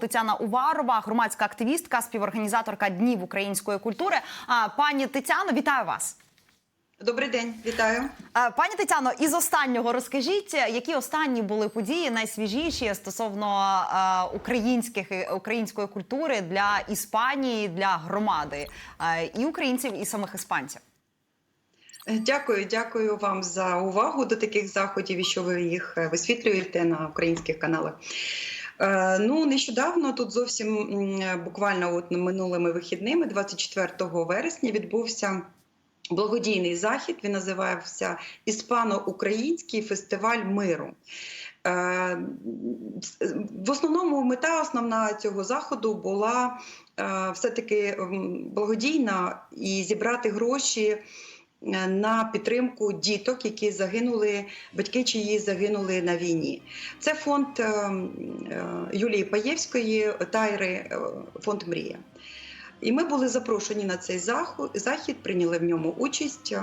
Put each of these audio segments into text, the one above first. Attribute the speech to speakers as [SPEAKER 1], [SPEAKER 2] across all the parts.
[SPEAKER 1] Тетяна Уварова, громадська активістка, співорганізаторка Днів української культури. А, Пані Тетяно, вітаю вас.
[SPEAKER 2] Добрий день, вітаю.
[SPEAKER 1] Пані Тетяно, із останнього розкажіть, які останні були події найсвіжіші стосовно українських української культури для Іспанії, для громади і українців, і самих іспанців.
[SPEAKER 2] Дякую, дякую вам за увагу до таких заходів і що ви їх е, висвітлюєте на українських каналах. Е, Ну, нещодавно тут зовсім буквально от минулими вихідними, 24 вересня, відбувся. Благодійний захід він називався Іспано-Український фестиваль миру. Е, В основному мета основна цього заходу була е, все-таки благодійна і зібрати гроші на підтримку діток, які загинули, батьки чиї загинули на війні. Це фонд е, е, Юлії Паєвської, Тайри, е, фонд Мрія. І ми були запрошені на цей захід, прийняли в ньому участь.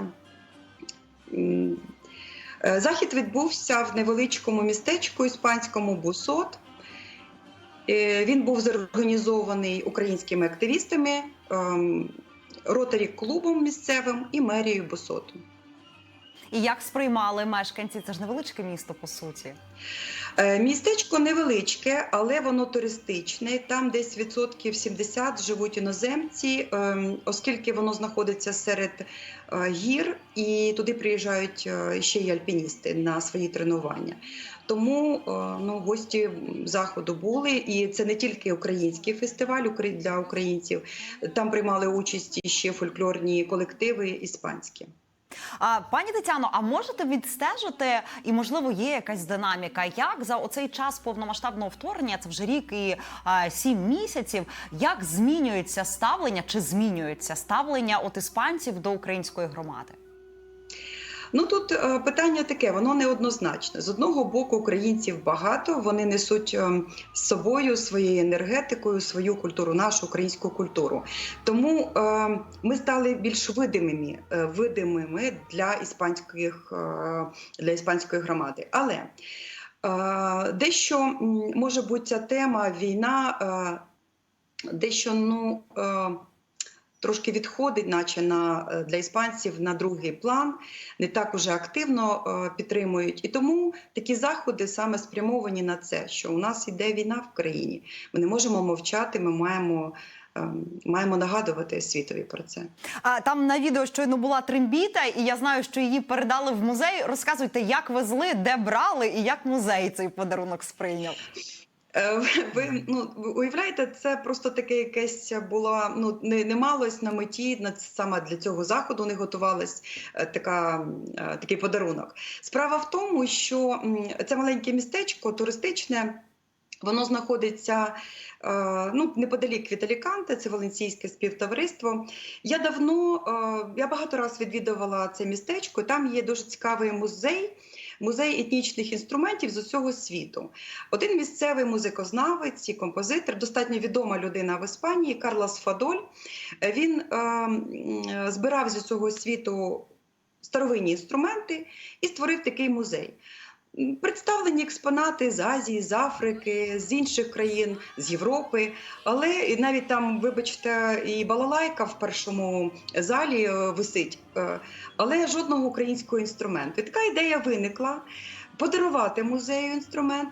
[SPEAKER 2] Е, Захід відбувся в невеличкому містечку іспанському Бусот. Е, Він був зорганізований українськими активістами, ем, ротарі клубом місцевим і мерією Бусоту.
[SPEAKER 1] І як сприймали мешканці? Це ж невеличке місто, по суті.
[SPEAKER 2] Е, Містечко невеличке, але воно туристичне. Там десь відсотків 70 живуть іноземці, ем, оскільки воно знаходиться серед е, гір, і туди приїжджають е, ще й альпіністи на свої тренування. Тому ну, гості заходу були, і це не тільки український фестиваль для українців. Там приймали участь ще фольклорні колективи іспанські.
[SPEAKER 1] А, пані Тетяно, а можете відстежити, і можливо є якась динаміка, як за оцей час повномасштабного вторгнення, це вже рік і а, сім місяців, як змінюється ставлення чи змінюється ставлення от іспанців до української громади?
[SPEAKER 2] Ну тут е, питання таке, воно неоднозначне. З одного боку, українців багато, вони несуть е, з собою своєю енергетикою, свою культуру, нашу українську культуру. Тому е, ми стали більш видимими, е, видимими для іспанських е, для іспанської громади. Але дещо може бути ця тема війна, дещо ну. Трошки відходить, наче на е, для іспанців на другий план, не так уже активно е, підтримують. І тому такі заходи саме спрямовані на це, що у нас йде війна в країні. Ми не можемо мовчати, ми маємо, е, маємо нагадувати світові про це.
[SPEAKER 1] А там на відео щойно була трембіта, і я знаю, що її передали в музей. Розказуйте, як везли, де брали, і як музей цей подарунок сприйняв.
[SPEAKER 2] Е, Ви ну уявляєте, це просто таке якесь було ну не, не малось на меті на саме для цього заходу. Не готувалась е, така е, такий подарунок. Справа в тому, що це маленьке містечко туристичне. Воно знаходиться ну, неподалік від Аліканте, це Валенційське співтовариство. Я давно, я багато разів відвідувала це містечко. Там є дуже цікавий музей, музей етнічних інструментів з усього світу. Один місцевий музикознавець і композитор, достатньо відома людина в Іспанії, Карлос Фадоль. Він е, е, збирав з усього світу старовинні інструменти і створив такий музей. Представлені експонати з Азії, з Африки, з інших країн, з Європи. Але навіть там, вибачте, і балалайка в першому залі е, висить, Е, але жодного українського інструменту. Така ідея виникла подарувати музею інструмент.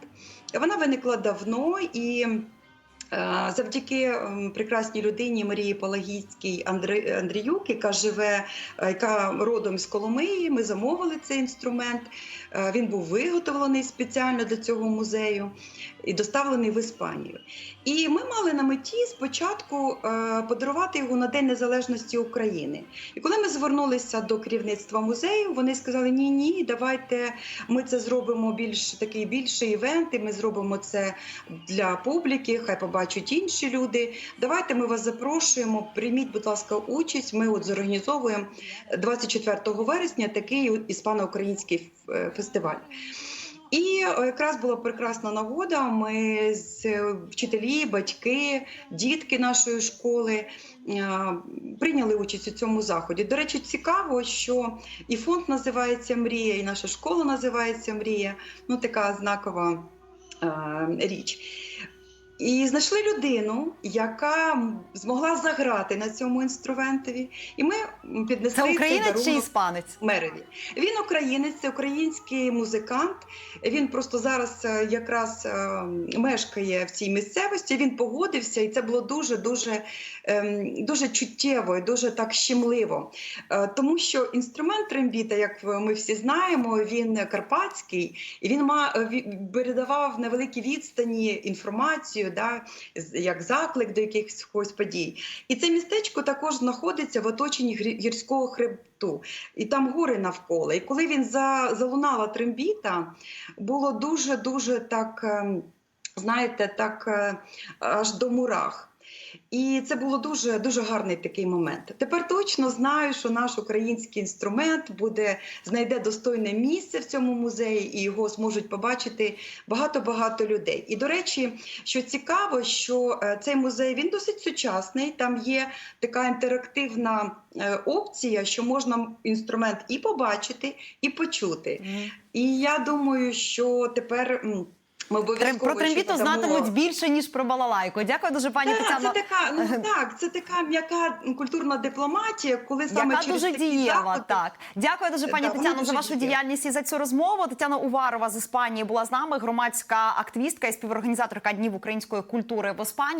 [SPEAKER 2] Вона виникла давно і. Е, Завдяки ем, прекрасній людині Марії Палагійській Андріюк, яка живе, е, яка родом з Коломиї, ми замовили цей інструмент. Е, Він був виготовлений спеціально для цього музею і доставлений в Іспанію. І ми мали на меті спочатку е, подарувати його на День Незалежності України. І коли ми звернулися до керівництва музею, вони сказали: ні, ні, давайте ми це зробимо більш такий більший івент, і ми зробимо це для публіки, хай побачать інші люди. Давайте ми вас запрошуємо. Прийміть, будь ласка, участь. Ми от зорганізовуємо 24 вересня такий іспано-український е, фестиваль. І е, якраз була прекрасна нагода. Ми з е, вчителі, батьки, дітки нашої школи е, прийняли участь у цьому заході. До речі, цікаво, що і фонд називається Мрія, і наша школа називається Мрія. Ну, така знакова річ. І знайшли людину, яка змогла заграти на цьому інструментові, і ми піднесли
[SPEAKER 1] Це українець чи іспанець?
[SPEAKER 2] мерові. Він українець, це український музикант. Він просто зараз е, якраз е, мешкає в цій місцевості. Він погодився, і це було дуже дуже ем, дуже чуттєво і дуже так щемливо. Е, Тому що інструмент трембіта, як ми всі знаємо, він карпатський, і він передавав на великій відстані інформацію, да, як заклик до якихось подій. І це містечко також знаходиться в оточенні гірського хребту, і там гори навколо. І коли він за, залунала трембіта, було дуже дуже так, ем, знаєте, так е, аж до мурах. І це було дуже дуже гарний такий момент. Тепер точно знаю, що наш український інструмент буде знайде достойне місце в цьому музеї, і його зможуть побачити багато-багато людей. І до речі, що цікаво, що е, цей музей він досить сучасний. Там є така інтерактивна е, опція, що можна інструмент і побачити, і почути. І я думаю, що тепер. Ми обов'язково
[SPEAKER 1] Про трембіту знатимуть більше ніж про балалайку. Дякую дуже, пані
[SPEAKER 2] так,
[SPEAKER 1] Тетяно.
[SPEAKER 2] це така, ну так, це така м'яка культурна дипломатія, коли саме
[SPEAKER 1] Яка
[SPEAKER 2] через
[SPEAKER 1] дуже дієва,
[SPEAKER 2] заходи-
[SPEAKER 1] так дякую дуже, пані
[SPEAKER 2] Да,
[SPEAKER 1] Тетяно, за вашу
[SPEAKER 2] дієва.
[SPEAKER 1] діяльність і за цю розмову. Тетяна Уварова з Іспанії була з нами, громадська активістка і співорганізаторка днів української культури в Іспанії.